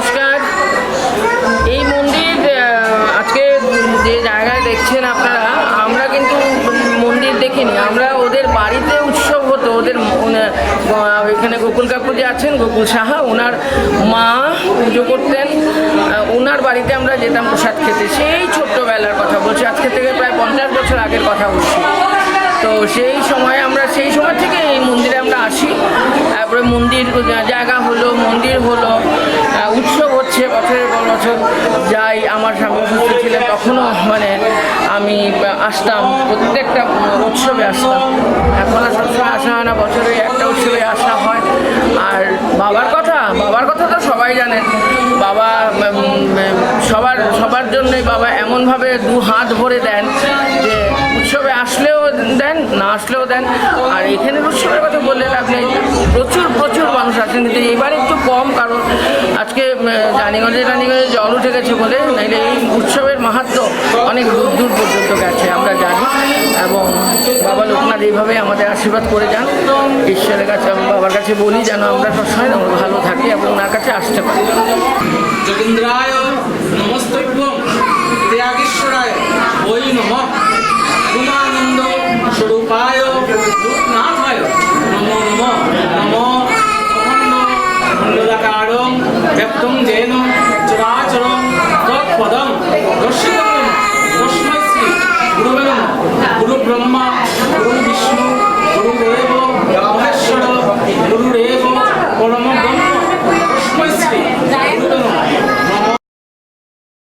নমস্কার। এই মন্দির আজকে যে জায়গায় দেখছেন আপনারা, আমরা কিন্তু মন্দির দেখিনি। আমরা ওদের বাড়িতে উৎসব হতো। ওদের এখানে গোকুল কাকু যে আছেন, গোকুল সাহা, ওনার মা পুজো করতেন। ওনার বাড়িতে আমরা যেতাম প্রসাদ খেতে। সেই ছোট্টবেলার কথা বলছি। আজকে থেকে প্রায় পঞ্চাশ বছর আগের কথা বলছি। তো সেই সময় আমরা, সেই সময় থেকে এই মন্দিরে আমরা আসি। তারপরে মন্দির, জায়গা হলো, মন্দির হলো উৎসব হচ্ছে বছরের পর বছর। যাই আমার স্বামী সুস্থ ছিলেন তখনও মানে আমি আসতাম, প্রত্যেকটা উৎসবে আসতাম। এখন আর সবসময় আসা হয় না, বছরে একটা উৎসবে আসা হয়। আর বাবার কথা বাবার কথা তো সবাই জানেন বাবা সবার সবার জন্যই বাবা এমনভাবে দু হাত ভরে দেন যে উৎসবে আসলেও দেন, না আসলেও দেন। আর এখানে উৎসবের কথা বললে আপনি প্রচুর প্রচুর মানুষ আসেন। কিন্তু এবার একটু কম, কারণ আজকে রানীগঞ্জে রানীগঞ্জে জল উঠে গেছে বলে, নাইলে এই উৎসবের মাহাত্ম অনেক দূর দূর পর্যন্ত গেছে, আমরা জানি। এবং বাবা লোকনাথ এইভাবে আমাদের আশীর্বাদ করে যান। ঈশ্বরের কাছে, বাবার কাছে বলি যেন আমরা সবসময় ভালো থাকি এবং ওনার কাছে আসতে পারি। तं जेन चराचरं तत्पदं दर्शितं तस्मै श्री गुरुवे नमः गुरुब्रह्मा गुरुविष्णु गुरुदेव महेश्वर गुरुरेव परमब्रह्म तस्मै श्री गुरुवे नमः